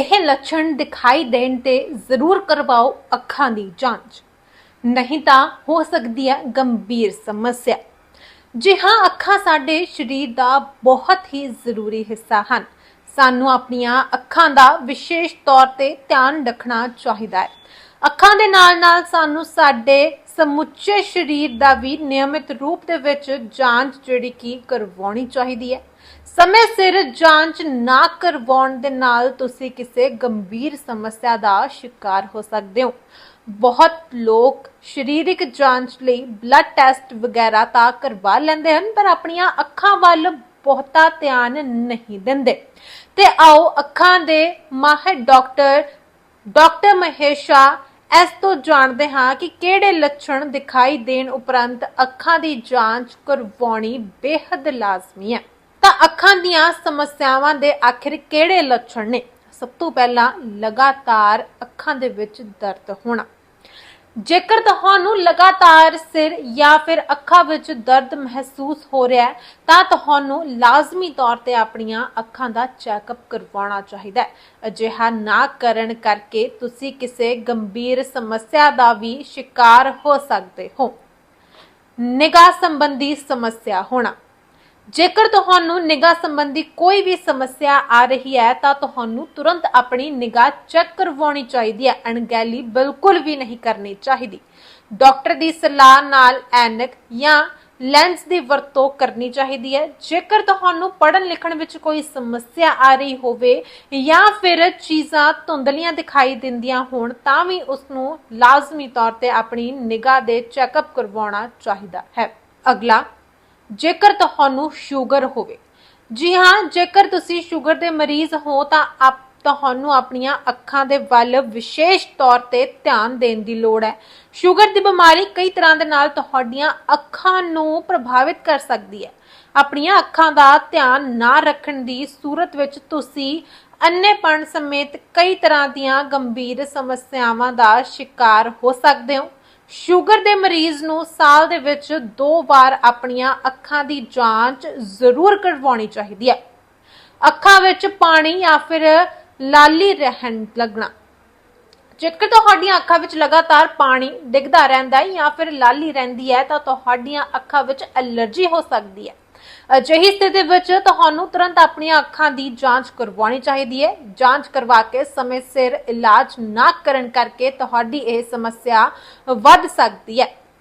ਇਹ ਲੱਛਣ ਦਿਖਾਈ ਦੇਣ ਤੇ ਜ਼ਰੂਰ ਕਰਵਾਓ ਅੱਖਾਂ ਦੀ ਜਾਂਚ। ਨਹੀਂ ਤਾਂ ਹੋ ਸਕਦੀ ਹੈ ਗੰਭੀਰ ਸਮੱਸਿਆ। ਜੀ ਹਾਂ, ਅੱਖਾਂ ਸਾਡੇ ਸਰੀਰ ਦਾ ਬਹੁਤ ਹੀ ਜ਼ਰੂਰੀ ਹਿੱਸਾ ਹਨ। ਸਾਨੂੰ ਆਪਣੀਆਂ ਅੱਖਾਂ ਦਾ ਵਿਸ਼ੇਸ਼ ਤੌਰ ਤੇ ਧਿਆਨ ਰੱਖਣਾ ਚਾਹੀਦਾ ਹੈ। ਅੱਖਾਂ ਦੇ ਨਾਲ-ਨਾਲ ਸਾਨੂੰ ਸਾਡੇ ਸਮੁੱਚੇ ਸਰੀਰ ਦਾ ਵੀ ਨਿਯਮਿਤ ਰੂਪ ਦੇ ਵਿੱਚ ਜਾਂਚ ਜਿਹੜੀ ਕੀ ਕਰਵਾਉਣੀ ਚਾਹੀਦੀ ਹੈ। ਸਮੇਂ ਸਿਰ ਜਾਂਚ ਨਾ ਕਰਵਾਉਣ ਦੇ ਨਾਲ ਤੁਸੀਂ ਕਿਸੇ ਗੰਭੀਰ ਸਮੱਸਿਆ ਦਾ ਸ਼ਿਕਾਰ ਹੋ ਸਕਦੇ ਹੋ। ਬਹੁਤ ਲੋਕ ਸਰੀਰਕ ਜਾਂਚ ਲਈ ਬਲੱਡ ਟੈਸਟ ਵਗੈਰਾ ਤਾਂ ਕਰਵਾ ਲੈਂਦੇ ਹਨ, ਪਰ ਆਪਣੀਆਂ ਅੱਖਾਂ ਵੱਲ ਬਹੁਤਾ ਧਿਆਨ ਨਹੀਂ ਦਿੰਦੇ। ਤੇ ਆਓ ਅੱਖਾਂ ਦੇ ਮਾਹਿਰ ਡਾਕਟਰ ਡਾਕਟਰ ਮਹੇਸ਼ਾ ਇਸ ਤੋਂ ਜਾਣਦੇ ਹਾਂ ਕਿ ਕਿਹੜੇ ਲੱਛਣ ਦਿਖਾਈ ਦੇਣ ਉਪਰੰਤ ਅੱਖਾਂ ਦੀ ਜਾਂਚ ਕਰਵਾਉਣੀ ਬੇहद ਲਾਜ਼ਮੀ ਹੈ। ਤਾਂ ਅੱਖਾਂ ਦੀਆਂ ਸਮੱਸਿਆਵਾਂ ਦੇ ਆਖਿਰ ਕਿਹੜੇ ਲੱਛਣ ਨੇ? ਸਭ ਤੋਂ ਪਹਿਲਾਂ ਲਗਾਤਾਰ ਅੱਖਾਂ ਦੇ ਵਿੱਚ ਦਰਦ ਹੋਣਾ। ਜੇਕਰ ਤੁਹਾਨੂੰ ਲਗਾਤਾਰ ਸਿਰ ਜਾਂ ਫਿਰ ਅੱਖਾਂ ਵਿੱਚ ਦਰਦ ਮਹਿਸੂਸ ਹੋ ਰਿਹਾ ਹੈ, ਤਾਂ ਤੁਹਾਨੂੰ ਲਾਜ਼ਮੀ ਤੌਰ ਤੇ ਆਪਣੀਆਂ ਅੱਖਾਂ ਦਾ ਚੈੱਕਅਪ ਕਰਵਾਉਣਾ ਚਾਹੀਦਾ ਹੈ। ਅਜਿਹਾ ਨਾ ਕਰਨ ਕਰਕੇ ਤੁਸੀਂ ਕਿਸੇ ਗੰਭੀਰ ਸਮੱਸਿਆ ਦਾ ਵੀ ਸ਼ਿਕਾਰ ਹੋ ਸਕਦੇ ਹੋ। ਨਿਗਾਹ ਸੰਬੰਧੀ ਸਮੱਸਿਆ ਹੋਣਾ। ਜੇਕਰ ਤੁਹਾਨੂੰ ਨਿਗਾਹ ਸੰਬੰਧੀ ਕੋਈ ਵੀ ਸਮੱਸਿਆ ਆ ਰਹੀ ਹੈ, ਤਾਂ ਤੁਹਾਨੂੰ ਤੁਰੰਤ ਆਪਣੀ ਨਿਗਾਹ ਚੈੱਕ ਕਰਵਾਉਣੀ ਚਾਹੀਦੀ ਹੈ। ਅਣਗਹਿਲੀ ਬਿਲਕੁਲ ਵੀ ਨਹੀਂ ਕਰਨੀ ਚਾਹੀਦੀ। ਡਾਕਟਰ ਦੀ ਸਲਾਹ ਨਾਲ ਐਨਕ ਜਾਂ ਲੈਂਸ ਦੀ ਵਰਤੋਂ ਕਰਨੀ ਚਾਹੀਦੀ ਹੈ। ਜੇਕਰ ਤੁਹਾਨੂੰ ਪੜ੍ਹਨ ਲਿਖਣ ਵਿੱਚ ਕੋਈ ਸਮੱਸਿਆ ਆ ਰਹੀ ਹੋਵੇ ਜਾਂ ਫਿਰ ਚੀਜ਼ਾਂ ਧੁੰਦਲੀਆਂ ਦਿਖਾਈ ਦਿੰਦੀਆਂ ਹੋਣ, ਤਾਂ ਵੀ ਉਸ ਨੂੰ ਲਾਜ਼ਮੀ ਤੌਰ ਤੇ ਆਪਣੀ ਨਿਗਾਹ ਦੇ ਚੈੱਕਅਪ ਕਰਵਾਉਣਾ ਚਾਹੀਦਾ ਹੈ। ਅਗਲਾ ਜੇਕਰ ਤੁਹਾਨੂੰ ਸ਼ੂਗਰ ਹੋਵੇ। ਜੀ ਹਾਂ, ਜੇਕਰ ਤੁਸੀਂ ਸ਼ੂਗਰ ਦੇ ਮਰੀਜ਼ ਹੋ, ਤਾਂ ਆਪ ਤੁਹਾਨੂੰ ਆਪਣੀਆਂ ਅੱਖਾਂ ਦੇ ਵੱਲ ਵਿਸ਼ੇਸ਼ ਤੌਰ ਤੇ ਧਿਆਨ ਦੇਣ ਦੀ ਲੋੜ ਹੈ। ਸ਼ੂਗਰ ਦੀ ਬਿਮਾਰੀ ਕਈ ਤਰ੍ਹਾਂ ਦੇ ਨਾਲ ਤੁਹਾਡੀਆਂ ਅੱਖਾਂ ਨੂੰ ਪ੍ਰਭਾਵਿਤ ਕਰ ਸਕਦੀ ਹੈ। ਆਪਣੀਆਂ ਅੱਖਾਂ ਦਾ ਧਿਆਨ ਨਾ ਰੱਖਣ ਦੀ ਸੂਰਤ ਵਿੱਚ ਤੁਸੀਂ ਅੰਨੇਪਣ ਸਮੇਤ ਕਈ ਤਰ੍ਹਾਂ ਦੀਆਂ ਗੰਭੀਰ ਸਮੱਸਿਆਵਾਂ ਦਾ ਸ਼ਿਕਾਰ ਹੋ ਸਕਦੇ ਹੋ। ਸ਼ੂਗਰ ਦੇ ਮਰੀਜ਼ ਨੂੰ ਸਾਲ ਦੇ ਵਿੱਚ ਦੋ ਵਾਰ ਆਪਣੀਆਂ ਅੱਖਾਂ ਦੀ ਜਾਂਚ ਜ਼ਰੂਰ ਕਰਵਾਉਣੀ ਚਾਹੀਦੀ ਹੈ। ਅੱਖਾਂ ਵਿੱਚ ਪਾਣੀ ਜਾਂ ਫਿਰ ਲਾਲੀ ਰਹਿਣ ਲੱਗਣਾ। ਜੇਕਰ ਤੁਹਾਡੀਆਂ ਅੱਖਾਂ ਵਿੱਚ ਲਗਾਤਾਰ ਪਾਣੀ ਡਿੱਗਦਾ ਰਹਿੰਦਾ ਹੈ ਜਾਂ ਫਿਰ ਲਾਲੀ ਰਹਿੰਦੀ ਹੈ ਤਾਂ ਤੁਹਾਡੀਆਂ ਅੱਖਾਂ ਵਿੱਚ ਐਲਰਜੀ ਹੋ ਸਕਦੀ ਹੈ। ਅਜਿਹੀ ਸਥਿਤੀ ਵਿੱਚ ਤੁਹਾਨੂੰ ਤੁਰੰਤ ਆਪਣੀਆਂ ਅੱਖਾਂ ਦੀ ਜਾਂਚ ਕਰਵਾਉਣੀ ਚਾਹੀਦੀ ਹੈ। ਜਾਂਚ ਕਰਵਾ ਕੇ ਸਮੇਂ ਸਿਰ ਇਲਾਜ ਨਾ ਕਰਨ ਕਰਕੇ ਤੁਹਾਡੀ ਇਹ ਸਮੱਸਿਆ ਵੱਧ ਸਕਦੀ ਹੈ।